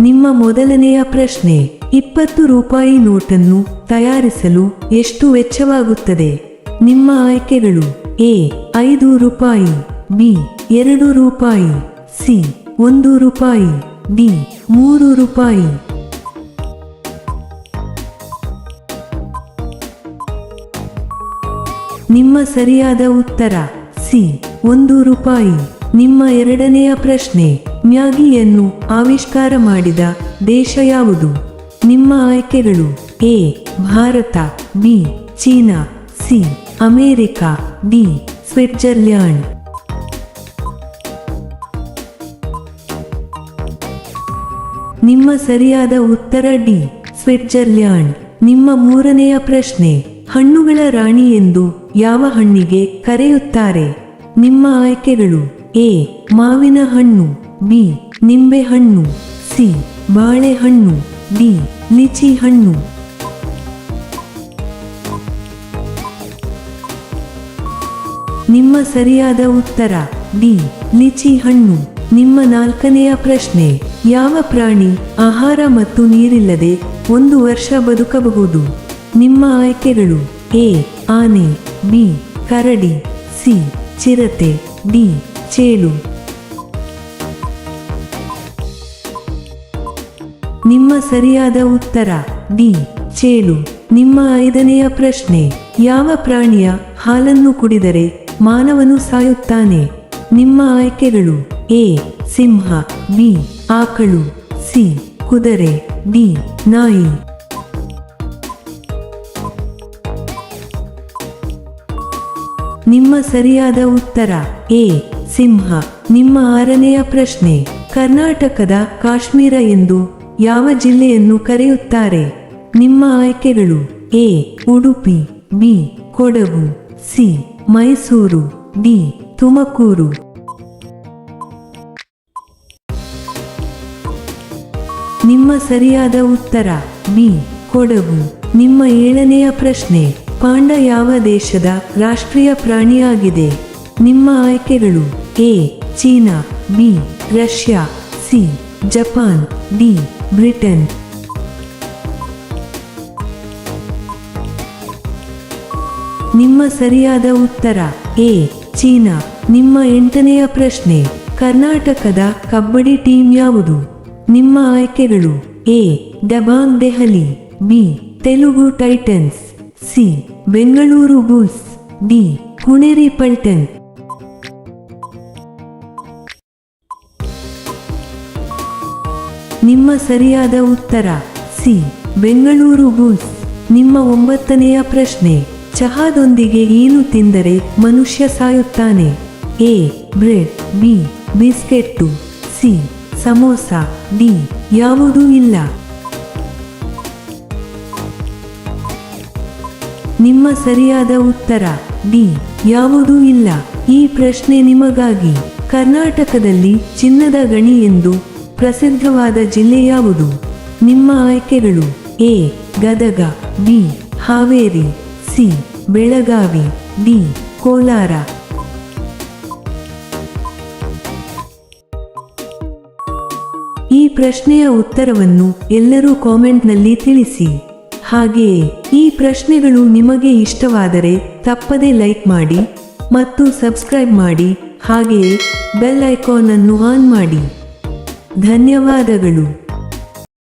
ನಿಮ್ಮ ಮೊದಲನೆಯ ಪ್ರಶ್ನೆ ಇಪ್ಪತ್ತು ರೂಪಾಯಿ ನೋಟನ್ನು ತಯಾರಿಸಲು ಎಷ್ಟು ವೆಚ್ಚವಾಗುತ್ತದೆ? ನಿಮ್ಮ ಆಯ್ಕೆಗಳು ಎ, ಐದು ರೂಪಾಯಿ, ಬಿ, ಎರಡು ರೂಪಾಯಿ, ಸಿ, ಒಂದು ರೂಪಾಯಿ, ಡಿ, ಮೂರು ರೂಪಾಯಿ. ನಿಮ್ಮ ಸರಿಯಾದ ಉತ್ತರ ಸಿ, ಒಂದು ರೂಪಾಯಿ. ನಿಮ್ಮ ಎರಡನೆಯ ಪ್ರಶ್ನೆ, ಮ್ಯಾಗಿಯನ್ನು ಆವಿಷ್ಕಾರ ಮಾಡಿದ ದೇಶ ಯಾವುದು? ನಿಮ್ಮ ಆಯ್ಕೆಗಳು A, Bharat, B, China, C, America, D, Switzerland. ನಿಮ್ಮ ಸರಿಯಾದ ಉತ್ತರ ಡಿ, ಸ್ವಿಟ್ಜರ್ಲ್ಯಾಂಡ್. ನಿಮ್ಮ ಮೂರನೆಯ ಪ್ರಶ್ನೆ, ಹಣ್ಣುಗಳ ರಾಣಿ ಎಂದು ಯಾವ ಹಣ್ಣಿಗೆ ಕರೆಯುತ್ತಾರೆ? ನಿಮ್ಮ ಆಯ್ಕೆಗಳು ಎ, ಮಾವಿನ ಹಣ್ಣು, ಬಿ, ನಿಂಬೆ ಹಣ್ಣು, ಸಿ, ಬಾಳೆಹಣ್ಣು, ಡಿ, ಲಿಚಿ ಹಣ್ಣು. ನಿಮ್ಮ ಸರಿಯಾದ ಉತ್ತರ, ಡಿ, ಲಿಚಿ ಹಣ್ಣು. ನಿಮ್ಮ ನಾಲ್ಕನೆಯ ಪ್ರಶ್ನೆ, ಯಾವ ಪ್ರಾಣಿ ಆಹಾರ ಮತ್ತು ನೀರಿಲ್ಲದೆ ಒಂದು ವರ್ಷ ಬದುಕಬಹುದು? ನಿಮ್ಮ ಆಯ್ಕೆಗಳು, ಎ, ಆನೆ, ಬಿ, ಕರಡಿ, ಸಿ, ಚಿರತೆ, ಡಿ ಚೇಳು. ನಿಮ್ಮ ಸರಿಯಾದ ಉತ್ತರ, ಡಿ, ಚೇಳು. ನಿಮ್ಮ ಐದನೆಯ ಪ್ರಶ್ನೆ, ಯಾವ ಪ್ರಾಣಿಯ ಹಾಲನ್ನು ಕುಡಿದರೆ ಮಾನವನು ಸಾಯುತ್ತಾನೆ? ನಿಮ್ಮ ಆಯ್ಕೆಗಳು, ಎ, ಸಿಂಹ, ಬಿ, ಆಕಳು, ಸಿ, ಕುದುರೆ, ಡಿ, ನಾಯಿ. ನಿಮ್ಮ ಸರಿಯಾದ ಉತ್ತರ, ಎ ಸಿಂಹ, ನಿಮ್ಮ ಆರನೆಯ ಪ್ರಶ್ನೆ. ಕರ್ನಾಟಕದ ಕಾಶ್ಮೀರ ಎಂದು ಯಾವ ಜಿಲ್ಲೆಯನ್ನು ಕರೆಯುತ್ತಾರೆ? ನಿಮ್ಮ ಆಯ್ಕೆಗಳು A, Udupi, B, Kodagu, C, Mysuru, D, Tumakuru. ನಿಮ್ಮ ಸರಿಯಾದ ಉತ್ತರ, ಬಿ, ಕೊಡಗು. ನಿಮ್ಮ ಏಳನೆಯ ಪ್ರಶ್ನೆ, ಪಾಂಡ ಯಾವ ದೇಶದ ರಾಷ್ಟ್ರೀಯ ಪ್ರಾಣಿಯಾಗಿದೆ? ನಿಮ್ಮ ಆಯ್ಕೆಗಳು A, China, B, Russia, C, Japan, D, Britain. ನಿಮ್ಮ ಸರಿಯಾದ ಉತ್ತರ ಎ, ಚೀನಾ. ನಿಮ್ಮ ಎಂಟನೆಯ ಪ್ರಶ್ನೆ, ಕರ್ನಾಟಕದ ಕಬಡ್ಡಿ ಟೀಮ್ ಯಾವುದು? ನಿಮ್ಮ ಆಯ್ಕೆಗಳು A, Dabang Delhi, B, Telugu Titans, C, Bengaluru Bulls, D, Puneri Paltan. ನಿಮ್ಮ ಸರಿಯಾದ ಉತ್ತರ, ಸಿ, ಬೆಂಗಳೂರು ಬುಲ್ಸ್ ನಿಮ್ಮ ಒಂಬತ್ತನೆಯ ಪ್ರಶ್ನೆ, ಚಹಾದೊಂದಿಗೆ ಏನು ತಿಂದರೆ ಮನುಷ್ಯ ಸಾಯುತ್ತಾನೆ? A, bread, B, biscuit, C, samosa, D, ಯಾವುದೂ ಇಲ್ಲ. ನಿಮ್ಮ ಸರಿಯಾದ ಉತ್ತರ, ಡಿ, ಯಾವುದೂ ಇಲ್ಲ. ಈ ಪ್ರಶ್ನೆ ನಿಮಗಾಗಿ. ಕರ್ನಾಟಕದಲ್ಲಿ ಚಿನ್ನದ ಗಣಿ ಎಂದು ಪ್ರಸಿದ್ಧವಾದ ಜಿಲ್ಲೆ ಯಾವುದು? ನಿಮ್ಮ ಆಯ್ಕೆಗಳು A, Gadag, B, Haveri, C, Belagavi, D, Kolar. ಈ ಪ್ರಶ್ನೆಯ ಉತ್ತರವನ್ನು ಎಲ್ಲರೂ ಕಾಮೆಂಟ್ನಲ್ಲಿ ತಿಳಿಸಿ. ಹಾಗೆಯೇ, ಈ ಪ್ರಶ್ನೆಗಳು ನಿಮಗೆ ಇಷ್ಟವಾದರೆ ತಪ್ಪದೇ ಲೈಕ್ ಮಾಡಿ ಮತ್ತು ಸಬ್ಸ್ಕ್ರೈಬ್ ಮಾಡಿ. ಹಾಗೆಯೇ, ಬೆಲ್ ಐಕಾನ್ ಅನ್ನು ಆನ್ ಮಾಡಿ. ಧನ್ಯವಾದಗಳು.